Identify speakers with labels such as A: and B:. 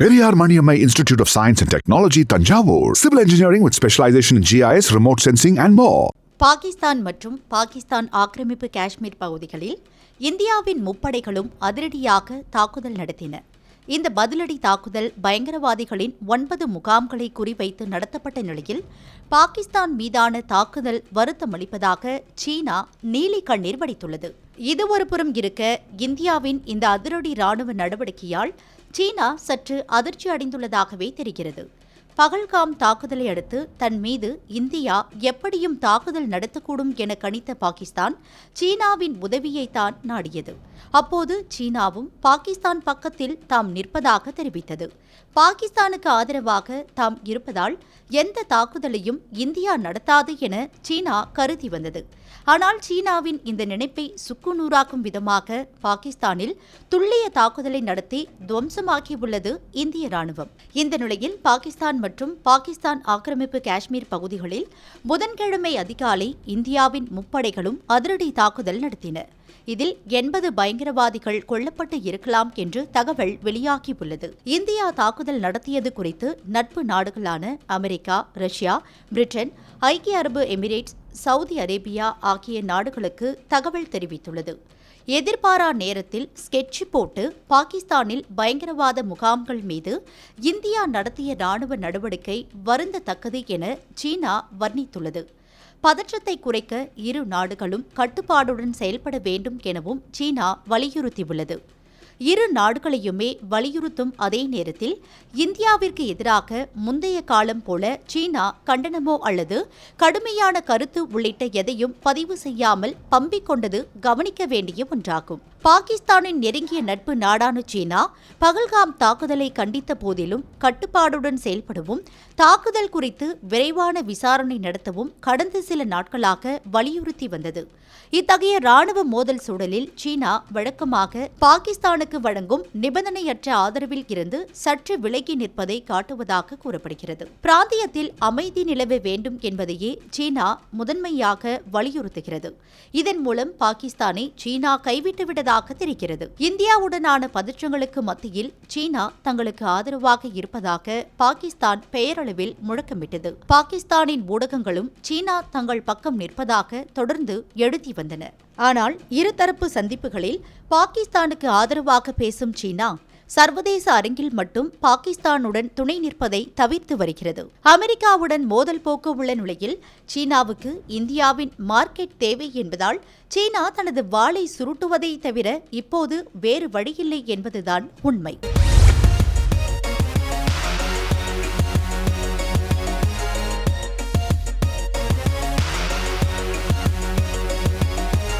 A: Periyar Maniammai institute of science and technology Thanjavur civil engineering with specialization GIS remote sensing and மோ
B: பாகிஸ்தான் மற்றும் பாகிஸ்தான் ஆக்கிரமிப்பு காஷ்மீர் பகுதிகளில் இந்தியாவின் முப்படைகளும் அதிரடியாக தாக்குதல் நடத்தின இந்த பதிலடி தாக்குதல் பயங்கரவாதிகளின் ஒன்பது முகாம்களை குறிவைத்து நடத்தப்பட்ட நிலையில் பாகிஸ்தான் மீதான தாக்குதல் வருத்தமளிப்பதாக சீனா நீலி கண்ணீர் வடித்துள்ளது. இது ஒருபுறம் இருக்க இந்தியாவின் இந்த அதிரடி ராணுவ நடவடிக்கையால் சீனா சற்று அதிர்ச்சி அடைந்துள்ளதாகவே தெரிகிறது. பகல்காம் தாக்குதலை அடுத்து தன் மீது இந்தியா எப்படியும் தாக்குதல் நடத்தக்கூடும் என கணித்த பாகிஸ்தான் சீனாவின் உதவியைத்தான் நாடியது. அப்போது சீனாவும் பாகிஸ்தான் பக்கத்தில் தாம் நிற்பதாக தெரிவித்தது. பாகிஸ்தானுக்கு ஆதரவாக தாம் இருப்பதால் எந்த தாக்குதலையும் இந்தியா நடத்தாது என சீனா கருதி வந்தது. ஆனால் சீனாவின் இந்த நினைப்பை சுக்குநூறாக்கும் விதமாக பாகிஸ்தானில் துல்லிய தாக்குதலை நடத்தி துவம்சமாக்கியுள்ளது இந்திய ராணுவம் இந்த நிலையில் பாகிஸ்தான் மற்றும் பாகிஸ்தான் ஆக்கிரமிப்பு காஷ்மீர் பகுதிகளில் புதன்கிழமை அதிகாலை இந்தியாவின் முப்படைகளும் அதிரடி தாக்குதல் நடத்தின. இதில் எண்பது பயங்கரவாதிகள் கொல்லப்பட்டு இருக்கலாம் என்று தகவல் வெளியாகியுள்ளது. இந்தியா தாக்குதல் நடத்தியது குறித்து நட்பு நாடுகளான அமெரிக்கா ரஷ்யா பிரிட்டன் ஐக்கிய அரபு எமிரேட்ஸ் சவுதி அரேபியா ஆகிய நாடுகளுக்கு தகவல் தெரிவித்துள்ளது. எதிர்பாரா நேரத்தில் ஸ்கெட்ச் போட்டு பாகிஸ்தானில் பயங்கரவாத முகாம்கள் மீது இந்தியா நடத்திய ராணுவ நடவடிக்கை வருந்தத்தக்கது என சீனா வர்ணித்துள்ளது. பதற்றத்தை குறைக்க இரு நாடுகளும் கட்டுப்பாடுடன் செயல்பட வேண்டும் எனவும் சீனா வலியுறுத்தியுள்ளது. இரு நாடுகளையுமே வலியுறுத்தும் அதே நேரத்தில் இந்தியாவிற்கு எதிராக முந்தைய காலம் போல சீனா கண்டனமோ அல்லது கடுமையான கருத்து உள்ளிட்ட எதையும் பதிவு செய்யாமல் பம்பிக் கொண்டது கவனிக்க வேண்டிய ஒன்றாகும். பாகிஸ்தானின் நெருங்கிய நட்பு நாடான சீனா பகல்காம் தாக்குதலை கண்டித்த போதிலும் கட்டுப்பாடுடன் செயல்படவும் தாக்குதல் குறித்து விரைவான விசாரணை நடத்தவும் கடந்த சில நாட்களாக வலியுறுத்தி வந்தது. இத்தகைய ராணுவ மோதல் சூழலில் சீனா வழக்கமாக பாகிஸ்தானுக்கு வழங்கும் நிபந்தனையற்ற ஆதரவில் இருந்து சற்று விலகி நிற்பதை காட்டுவதாக கூறப்படுகிறது. பிராந்தியத்தில் அமைதி நிலவ வேண்டும் என்பதையே சீனா முதன்மையாக வலியுறுத்துகிறது. இதன் மூலம் பாகிஸ்தானை சீனா கைவிட்டுவிட்டதாக தெரிகிறது. இந்தியாவுடனான பதற்றங்களுக்கு மத்தியில் சீனா தங்களுக்கு ஆதரவாக இருப்பதாக பாகிஸ்தான் பெயரளவில் முழக்கமிட்டது. பாகிஸ்தானின் ஊடகங்களும் சீனா தங்கள் பக்கம் நிற்பதாக தொடர்ந்து எழுதி வந்தன. ஆனால் இருதரப்பு சந்திப்புகளில் பாகிஸ்தானுக்கு ஆதரவாக பேசும் சீனா சர்வதேச அரங்கில் மட்டும் பாகிஸ்தானுடன் துணை நிற்பதை தவிர்த்து வருகிறது. அமெரிக்காவுடன் மோதல் போக்கு உள்ள நிலையில் சீனாவுக்கு இந்தியாவின் மார்க்கெட் தேவை என்பதால் சீனா தனது வாளை சுருட்டுவதை தவிர இப்போது வேறு வழியில்லை என்பதுதான் உண்மை.